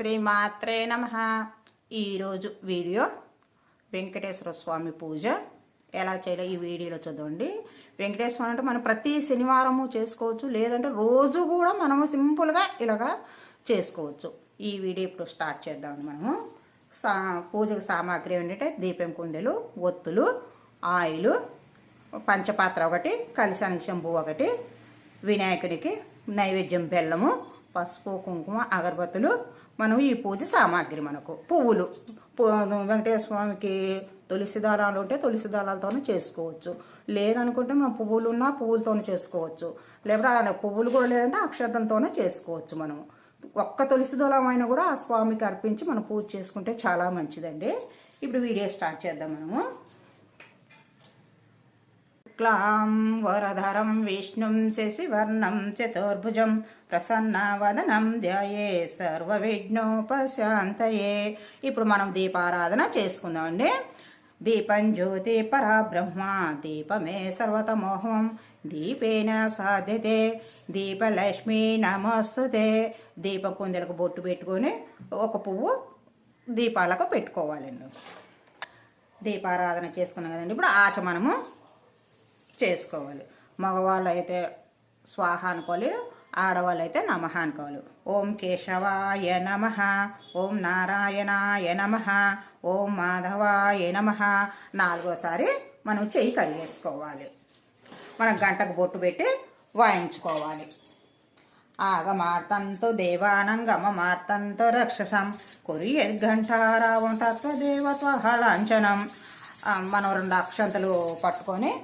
శ్రీమాత్రే నమ. ఈరోజు వీడియో వెంకటేశ్వర స్వామి పూజ. ఎలా చేయాలో ఈ వీడియోలో చూడండి వెంకటేశ్వర అంటే మనం ప్రతి శనివారము చేసుకోవచ్చు లేదంటే రోజు కూడా మనము సింపుల్గా ఇలాగా చేసుకోవచ్చు. ఈ వీడియో ఇప్పుడు స్టార్ట్ చేద్దాం మనము. సా పూజకు సామాగ్రి ఏంటంటే దీపం కుందెలు ఒత్తులు ఆయిలు పంచపాత్ర ఒకటి కలిసానికి శంభు ఒకటి వినాయకుడికి నైవేద్యం బెల్లము పసుపు కుంకుమ అగరబత్తులు మనం ఈ పూజ సామాగ్రి మనకు. పువ్వులు. వెంకటేశ్వర స్వామికి తులసి దారాలు ఉంటే తులసి దళాలతోనే చేసుకోవచ్చు. లేదనుకుంటే మనం పువ్వులు ఉన్నా పువ్వులతోనే చేసుకోవచ్చు. లేకపోతే పువ్వులు కూడా లేదంటే అక్షతంతోనే చేసుకోవచ్చు మనము ఒక్క తులసి దళమైనా కూడా ఆ స్వామికి అర్పించి మనం పూజ చేసుకుంటే చాలా మంచిదండి. ఇప్పుడు వీడియో స్టార్ట్ చేద్దాం మనము. క్లాం వరధరం విష్ణుం శశివర్ణం చతుర్భుజం ప్రసన్నవదనం ధ్యాయే సర్వవిఘ్నోపశాంతయే ఇప్పుడు మనం దీపారాధన చేసుకుందామండి దీపం జ్యోతి పరబ్రహ్మ దీపమే సర్వతమోహం దీపేన సాధ్యతే దీపలక్ష్మి నమస్తుతే దీప కుందలకు బొట్టు పెట్టుకొని ఒక పువ్వు దీపాలకు పెట్టుకోవాలండి. దీపారాధన చేసుకున్నాం కదండి. ఇప్పుడు ఆచమనము. చేసుకోవాలి. మగవాళ్ళు అయితే స్వాహ అనుకోవాలి ఆడవాళ్ళు అయితే నమః అనుకోవాలి. ఓం కేశవాయ నమ ఓం నారాయణాయ నమ ఓం మాధవాయ నమ. నాలుగోసారి మనం చెయ్యి కడిగేసుకోవాలి మనం గంటకు బొట్టు పెట్టి వాయించుకోవాలి. ఆగమార్తంతు దేవానం గమమార్తంతు రక్షసం. కొరియర్ఘంటారావం తత్వదేవత్వ లాంఛనం. ఆ, మనం రెండు అక్షంతలు పట్టుకొని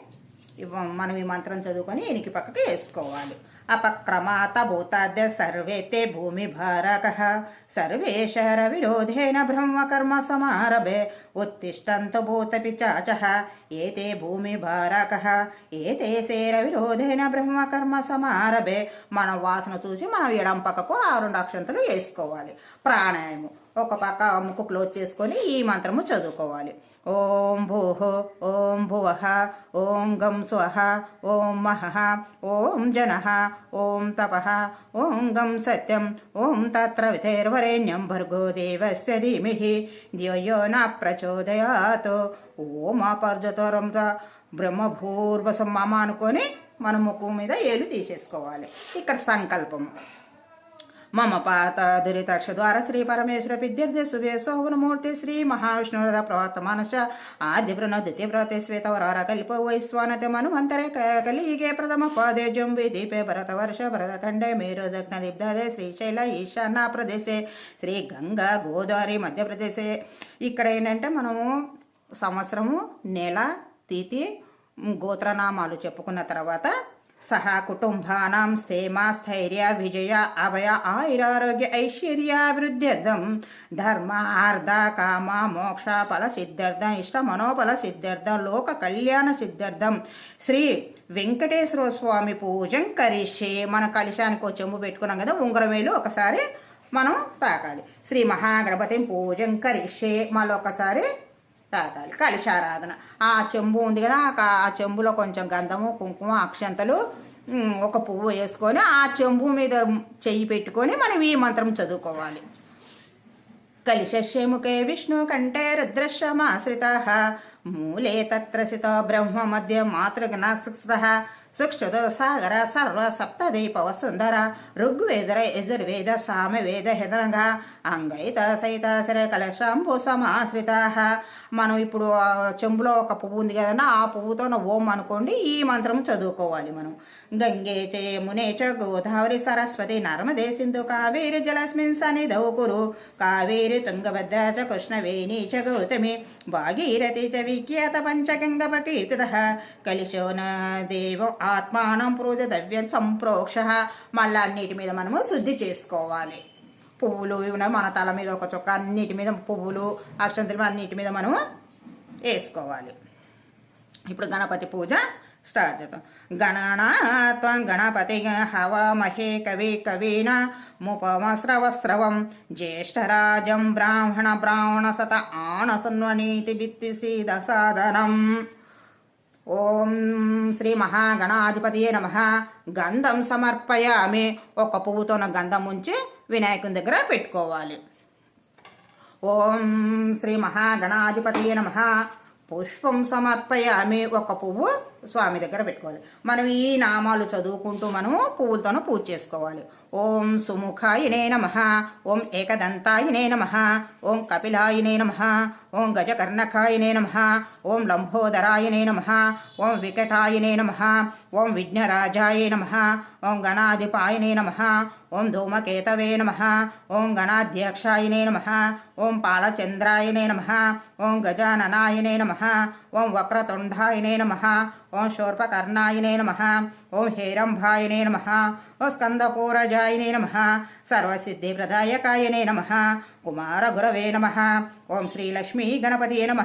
మనం ఈ మంత్రం చదువుకొని ఎనికి పక్కకి వేసుకోవాలి. అపక్రమాత భూతాద్య సర్వేతే భూమి భారక. సర్వే శర విరోధేన బ్రహ్మకర్మ సమారభే. ఉత్తిష్టంతు భూతపి చాచ. ఏతే భూమి భారక. ఏతే శేర విరోధేన బ్రహ్మకర్మ సమారభే. మన వాసన చూసి మనం ఎడం పక్కకు ఆ రెండు అక్షంతలు వేసుకోవాలి. ప్రాణాయామం. ఒక పక్క ముక్కు క్లోజ్ చేసుకొని ఈ మంత్రము చదువుకోవాలి. ఓం భూః ఓం భువః ఓం గం స్వహ ఓం మహః ఓం జన ఓం తప ఓం గం సత్యం ఓం తత్ర వితేర్వరేణ్యం భర్గో దేవస్య ధీమిహి ధియో న ప్రచోదయాత్. ఓం అపర్జతరం బ్రహ్మభూర్వసం మమ అనుకొని మన ముక్కు మీద ఏలు తీసేసుకోవాలి. ఇక్కడ సంకల్పము. మమ పాత దురితక్ష ద్వారా శ్రీ పరమేశ్వర విద్యార్థి శుభే శోభనమూర్తి శ్రీ మహావిష్ణువు ప్రవర్తమానశ ఆద్య ప్రణో ద్వితీయ ప్రతే శ్వేతవరార కల్ప వైశ్వానత మనుమంతరే కలిగే ప్రథమ పాదే జంబి దీపే భరత వర్ష భరతఖండే మేరు దక్షిణ శ్రీశైల ఈశాన్య ప్రదేశే శ్రీ గంగా గోదావరి మధ్యప్రదేశే ఇక్కడ ఏంటంటే మనము సంవత్సరము నెల తిథి గోత్రనామాలు చెప్పుకున్న తర్వాత సహా కుటుంబానాం స్థేమ స్థైర్య విజయ అభయ ఆయురారోగ్య ఐశ్వర్యాభివృద్ధ్యర్థం ధర్మ ఆర్ధ కామ మోక్ష ఫల సిద్ధార్థం ఇష్ట మనోఫల సిద్ధార్థం లోక కళ్యాణ సిద్ధార్థం శ్రీ వెంకటేశ్వర స్వామి పూజం కరిష్యే. మన కలిశానికి ఒక చెంబు పెట్టుకున్నాం కదా ఉంగరమేలు ఒకసారి మనం తాకాలి. శ్రీ మహాగణపతి పూజం కరిష్యే. మళ్ళీ ఒకసారి తాగాలి కలిశారాధన. ఆ చెంబు ఉంది కదా ఆ చెంబులో కొంచెం గంధము కుంకుమ అక్షంతలు ఒక పువ్వు వేసుకొని ఆ చెంబు మీద చెయ్యి పెట్టుకొని మనం ఈ మంత్రం చదువుకోవాలి. కలిశముఖే విష్ణు కంఠే రుద్రశ్రమాశ్రిత మూలే తత్రసిత బ్రహ్మ మధ్య మాతృగణాసుత సుక్షుత సాగర సర్వ సప్తదీప వసుంధర ఋగ్వేదర యజుర్వేద సామవేద హెదరంగ అంగైత సైత కలశాంభు సమాశ్రిత మనం ఇప్పుడు చెంబులో ఒక పువ్వు ఉంది కదన్నా ఆ పువ్వుతో ఓం అనుకోండి ఈ మంత్రం చదువుకోవాలి మనం. గంగే చయమునే చ గోదావరి సరస్వతి నర్మదే సింధు కావేరి జలస్మిన్ సని దౌకురు. కావేరి తుంగభద్ర చ కృష్ణవేణి చ గౌతమి. భాగీరథి చ విఖ్యాత పంచగంగ కీర్తిత కలిశో న దేవం ఆత్మానం దవ్యం సంప్రోక్ష. మళ్ళీ అన్నిటి మీద మనము శుద్ధి చేసుకోవాలి. పువ్వులు ఇవి ఉన్నాయి. మన తల మీద ఒక చొక్క అన్నిటి మీద పువ్వులు అక్షంతలు అన్నిటి మీద మనము వేసుకోవాలి. ఇప్పుడు గణపతి పూజ స్టార్ట్ చేద్దాం. గణనాత్వం గణపతి హవామహే కవి కవీన ముపమస్రవస్రవం జ్యేష్ఠరాజం బ్రాహ్మణ బ్రాహ్మణ సత ఆనసన్వనీతి బిత్తి సీద సాధనం ఓం శ్రీ మహాగణాధిపతియే నమ. గంధం సమర్పయామి. ఒక పువ్వుతోన గంధం ఉంచి వినాయకుని దగ్గర పెట్టుకోవాలి. ఓం శ్రీ మహాగణాధిపతి నమ. పుష్పం సమర్పయామి ఒక పువ్వు స్వామి దగ్గర పెట్టుకోవాలి మనం ఈ నామాలు చదువుకుంటూ మనము పువ్వులతోనూ పూజ చేసుకోవాలి ఓం సుముఖాయనే నమ ఓం ఏకదంతాయనే నమ ఓం కపిలాయనే నమ ఓం గజకర్ణకాయనే నమ ఓం లంబోదరాయనే నమ ఓం వికటాయనే నమ ఓం విఘ్నరాజాయ నమ ఓం గణాధిపాయనే నమ ఓం ధూమకేతవే నమ ఓం గణాధ్యక్షాయనే నమ ఓం పాలచంద్రాయనే నమ ఓం గజాననాయనే నమ ఓం వక్రతుండాయనే నమ ఓం శూర్పకర్ణాయనే నమ. ఓం హేరంభాయనే నమ. ఓ స్కందపూరజాయనే నమ. సర్వసిద్ధిప్రదాయకాయనే నమ. కుమారగురవే నమ. ఓం శ్రీలక్ష్మీ గణపతి నమ.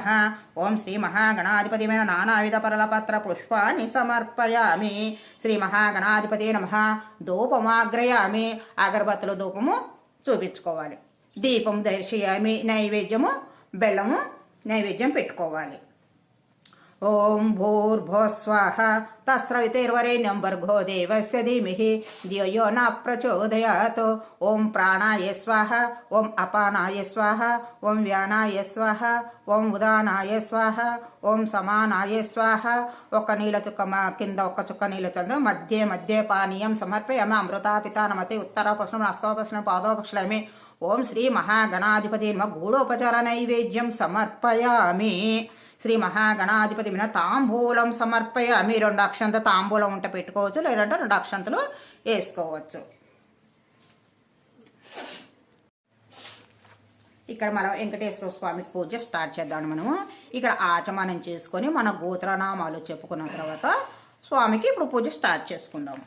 ఓం శ్రీ మహాగణాధిపతిమైన నానావిధ పరలపత్ర పుష్పాన్ని సమర్పయామి. శ్రీ మహాగణాధిపతి నమ. ధూపమాగ్రయామి. అగరబత్తుల ధూపము చూపించుకోవాలి. దీపం దర్శయామి. నైవేద్యము బెల్లము నైవేద్యం పెట్టుకోవాలి. ఓం భూర్భువస్వాహ తస్రవితేర్వరేణ్యం భర్గో దేవస్య ధీమిహి ధియో యో న ప్రచోదయాత్. ఓం ప్రాణాయ స్వాహ ఓం అపానాయ స్వాహ ఓం వ్యానాయ స్వాహ ఓం ఉదానాయ స్వాహ ఓం సమానాయ స్వాహ. ఒక నీల చుక్క మా కింద ఒక చుక్క నీళ్ళ చంద్ర మధ్య మధ్య పానీయం సమర్పయమ. అమృతాపితానమతి ఉత్తరోపశ్నం హస్తోపశ్నం పాదోపశ్లమి ఓం శ్రీ మహాగణాధిపతి నమ గూఢోపచార నైవేద్యం సమర్పయామి. శ్రీ మహాగణాధిపతి మీద తాంబూలం మీ రెండు అక్షంత తాంబూలం ఉంటే పెట్టుకోవచ్చు లేదంటే రెండు అక్షంతలు వేసుకోవచ్చు. ఇక్కడ మనం వెంకటేశ్వర స్వామి పూజ స్టార్ట్ చేద్దాం మనము. ఇక్కడ ఆచమనం చేసుకొని మన గోత్రనామాలు చెప్పుకున్న తర్వాత స్వామికి ఇప్పుడు పూజ స్టార్ట్ చేసుకుందాం.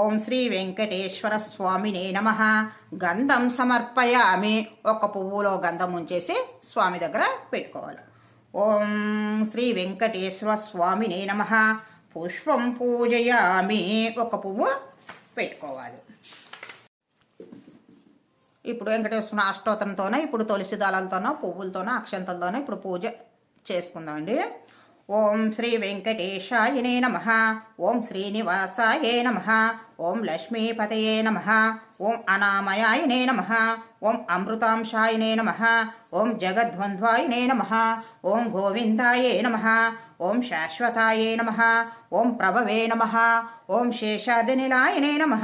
ఓం శ్రీ వెంకటేశ్వర స్వామినే నమ. గంధం సమర్పయామి. ఒక పువ్వులో గంధం ఉంచేసి స్వామి దగ్గర పెట్టుకోవాలి. ఓం శ్రీ వెంకటేశ్వర స్వామిని నమ. పుష్పం పూజయామి. ఒక పువ్వు పెట్టుకోవాలి. ఇప్పుడు వెంకటేశ్వర అష్టోత్తరంతోనే ఇప్పుడు తులసి దళాలతోనో పువ్వులతోనో అక్షంతలతోనో ఇప్పుడు పూజ చేసుకుందామండి. ఓం శ్రీ వెంకటేశాయనే నమ ఓం శ్రీనివాసాయ నమ ఓం లక్ష్మీపతయే నమ ఓం అనామయాయనే నమ ఓం అమృతాంశాయనే నమ ఓం జగద్వంద్వాయనే నమ ఓం గోవిందాయే నమ ఓం శాశ్వతాయే నమ ఓం ప్రభవే నమ ఓం శేషాదినిలాయనే నమ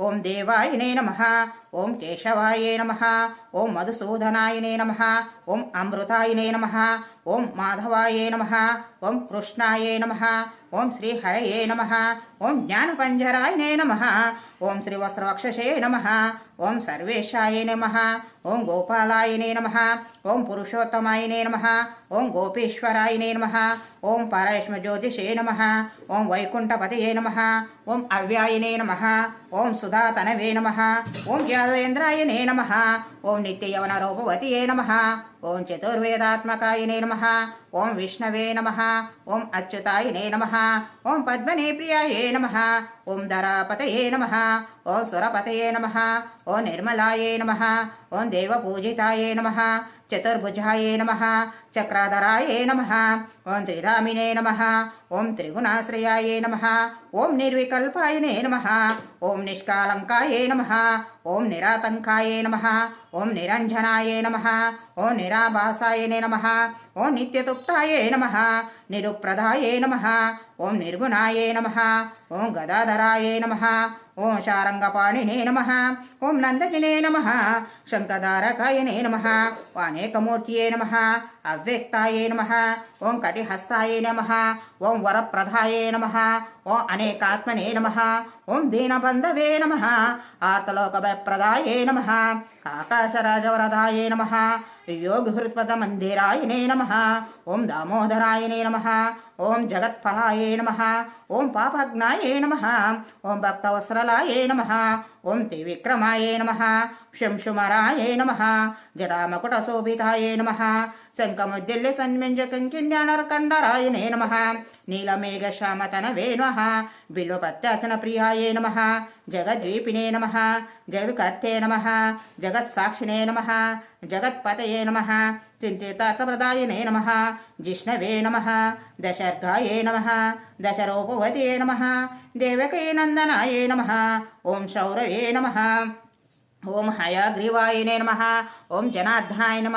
ఓం దేవాయనే నమ ఓం కేశవాయే నమ ఓం మధుసూదనాయనే నమ ఓం అమృతాయనే నమ ఓం మాధవాయే నమ ఓం కృష్ణాయే నమ ఓం శ్రీ హరయే నమ ఓం జ్ఞానపంజరాయనే నమ ఓం శ్రీ వస్త్రవక్షసే నమ ఓం సర్వేశాయ నమ ఓం గోపాలాయనే నమ ఓం పురుషోత్తమాయనే నమ ఓం గోపీశ్వరాయనే నమ ఓం పరష్మజ్యోతిషే నమ ఓం వైకుంఠపతయే నమ ఓం అవ్యాయనే నమ ఓం సుధాతనవే నమ ఓం యాదవేంద్రాయనే నమ ఓం నిత్యయవనరూపవతియే నమ ఓం చతుర్వేదాత్మకాయనే నమ ఓం విష్ణవే నమ ఓం అచ్యుతాయనే నమ ఓం పద్మనే ప్రియాయే నమ ఓం ధరాపతయే నమ ఓం సురపతయే నమ ఓం నిర్మలాయే నమ ఓం దేవపూజితాయే నమ చతుర్భుజాయే నమ చక్రాధరాయే నమ ఓం త్రిరామినే నమ ఓం త్రిగుణాశ్రయాయే నమ ఓం నిర్వికల్పాయనే నమ ఓం నిష్కాలంకాయే నమ ఓం నిరాతంకాయే నమ ఓం నిరంజనాయే నమ ఓం నిరాభాసాయనే నమ. ఓం నిత్యతుప్తాయే నమ. నిరుప్రదాయే నమ. ఓం నిర్గుణాయే నమ. ఓం గదాధరాయే నమ. ఓం శారంగపాణి నే నమ. ఓం నందకినే నమ. శంఖధారకాయనే నమ. అనేకమూర్తియే నమ. అవ్యక్తాయే నమ. ఓం కటిహస్సాయే నమ. ఓం వరప్రధాయే నమ. ఓం అనేకాత్మనే నమ. ఓం దీనబంధవే నమ. ఆర్తలోకభయప్రదాయే నమ. ఆకాశరాజవరదాయ నమ. యోగహృత్పద మందిరాయనే నమ. ఓం దామోదరాయనే నమ. ఓం జగత్ఫలాయ నమ ఓం పాపజ్ఞాయే నమ ఓం భక్తవసరలాయ నమ ఓం త్రివిక్రమాయ నమ శంశుమరాయే నమ జటామకుట జడామకుటశోభితాయే నమ శంఖముద్దిల్లి సన్మింజ కంకిణ్యానరకండరాయనే నమ నీలమేఘ శ్యామతనవే నమ బిల్వపత్యాసన ప్రియాయే నమ జగద్వీపినే నమ జగత్కర్తే నమ జగత్సాక్షినే నమ జగత్పతయే నమ చింతీతార్థప్రదాయనే నమ జిష్ణవే నమ దశర్ఘాయే నమ దశరూపవతే నమ దేవకైనందనాయే నమ ఓం శౌరవే నమ హయగ్రీవాయనే నమ ఓం జనార్దనాయ నమ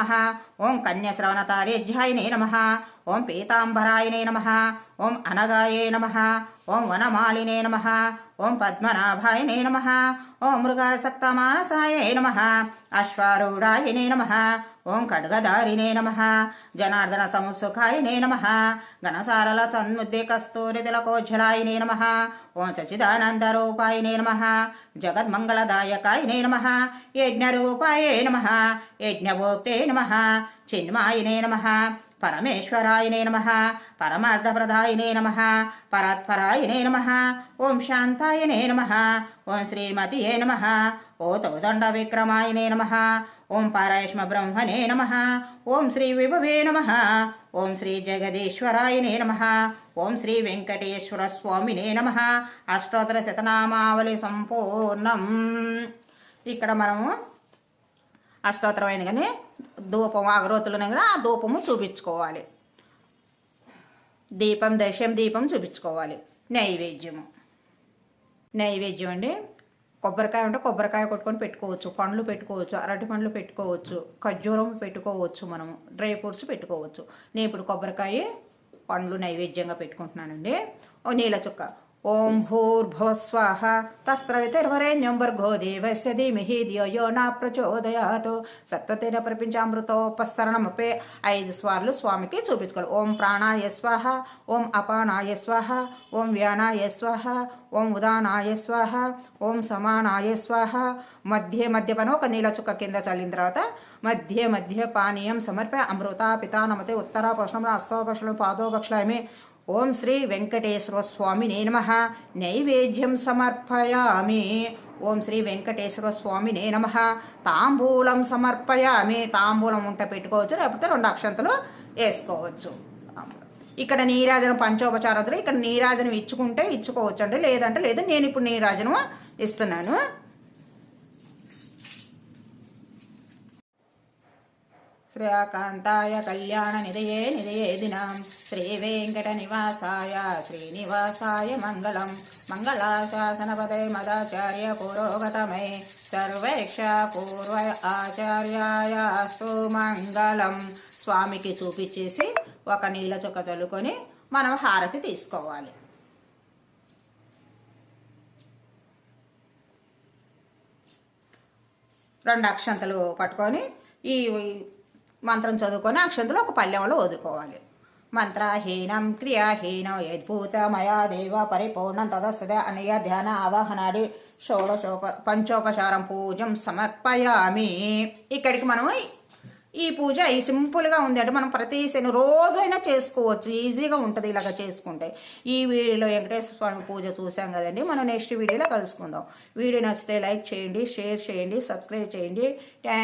ఓం కన్యశ్రవణతారేజ్యాయనే నమ ఓం పీతాంబరాయనే నమ ఓం అనగాయే నమ ఓం వనమాలినే నమ ఓం పద్మనాభాయనే నమ ఓం మృగాసక్తమానసాయ నమ అశ్వారూఢాయనే నమ ఓం ఖడ్గదారినే నమ. జనార్దన సంసుఖాయనే నమ. ఘనసారల సన్ముద్దే కస్తూరి నమ. ఓం సచిదానందరూపాయనే నమ. జగద్మంగళదాయకాయనే నమ. యజ్ఞరూపాయే నమ. యజ్ఞభోక్తే నమ. చిన్మాయనే నమ. పరమేశ్వరాయనే నమ. పరమార్థప్రదాయనే నమ. పరాత్పరాయనే నమ. ఓం శాంతాయనే నమ. ఓం శ్రీమతియే నమ. ఓ తౌదండ విక్రమాయనే నమ. ఓం పారాయష్మ బ్రహ్మణే నమ. ఓం శ్రీ విభవే నమ. ఓం శ్రీ జగదీశ్వరాయనే నమ. ఓం శ్రీ వెంకటేశ్వర స్వామినే నమ. అష్టోత్తర శతనామావళి సంపూర్ణం. ఇక్కడ మనము అష్టోత్తరమైన కానీ ధూపం అగరోతులను కూడా ఆ ధూపము చూపించుకోవాలి. దీపం దశం దీపం చూపించుకోవాలి. నైవేద్యము. నైవేద్యం అండి. కొబ్బరికాయ ఉంటే కొబ్బరికాయ కొట్టుకొని పెట్టుకోవచ్చు. పండ్లు పెట్టుకోవచ్చు. అరటి పండ్లు పెట్టుకోవచ్చు. ఖర్జూరం పెట్టుకోవచ్చు మనము. డ్రై ఫ్రూట్స్ పెట్టుకోవచ్చు. నేను ఇప్పుడు కొబ్బరికాయ పండ్లు నైవేద్యంగా పెట్టుకుంటున్నానండి. ఓ నీళ్ళ చుక్క. ఓం భూర్భువస్వాహ తస్రవితిర్వరేణ్యం భర్గో దేవస్య ధీమహి ధియో యో నా ప్రచోదయాత్. సత్వతిర ప్రపంచామృతోపస్తరణమపే ఐదు స్వార్లు స్వామికి చూపించుకోవాలి. ఓం ప్రాణాయ స్వాహ ఓం అపానాయ స్వాహ ఓం వ్యానాయ స్వాహ ఓం ఉదానాయ స్వాహ ఓం సమానాయ స్వాహ. మధ్య మధ్యపన ఒక నీళ్ళ చుక్క కింద చల్లిన తర్వాత మధ్య మధ్య పానీయం సమర్పే అమృత పితానమతే ఉత్తర ఉత్తరాపోషణం అస్తోపక్షణం పాదోపక్షలమే ఓం శ్రీ వెంకటేశ్వర స్వామినే నమ. నైవేద్యం సమర్పయామి. ఓం శ్రీ వెంకటేశ్వర స్వామినే నమ. తాంబూలం సమర్పయామి. తాంబూలం ఉంట పెట్టుకోవచ్చు లేకపోతే రెండు అక్షంతలు వేసుకోవచ్చు. ఇక్కడ నీరాజనం పంచోపచారతులు ఇక్కడ నీరాజనం ఇచ్చుకుంటే ఇచ్చుకోవచ్చు అండి లేదంటే లేదు నేను ఇప్పుడు నీరాజనం ఇస్తున్నాను. శ్రీకాంతాయ కళ్యాణ నిదయే నిదయే దినం. శ్రీ వెంకట నివాసాయ శ్రీనివాసాయ మంగళం. మంగళాశాసనపదే మదాచార్య పురోగతమే. సర్వేక్ష పూర్వ ఆచార్యాయ అస్తు మంగళం. స్వామికి చూపించేసి ఒక నీళ్ళ చుక్క చల్లుకొని మనం హారతి తీసుకోవాలి. రెండు అక్షంతలు పట్టుకొని ఈ మంత్రం చదువుకొని అక్షంతలో ఒక పల్లెంలో వదులుకోవాలి మంత్రహీనం క్రియాహీనం యద్భూతమయా దేవ పరిపూర్ణం తదస్సద అనయ ధ్యాన ఆవాహనాడి షోడశోప పంచోపచారం పూజం సమర్పయామి. ఇక్కడికి మనం ఈ పూజ ఈ సింపుల్గా ఉంది అంటే మనం ప్రతి శని రోజైనా చేసుకోవచ్చు. ఈజీగా ఉంటుంది ఇలాగ చేసుకుంటే. ఈ వీడియోలో వెంకటేశ్వర స్వామి పూజ చూసాం కదండి మనం నెక్స్ట్ వీడియోలో కలుసుకుందాం. వీడియో నచ్చితే లైక్ చేయండి షేర్ చేయండి సబ్స్క్రైబ్ చేయండి. థ్యాంక్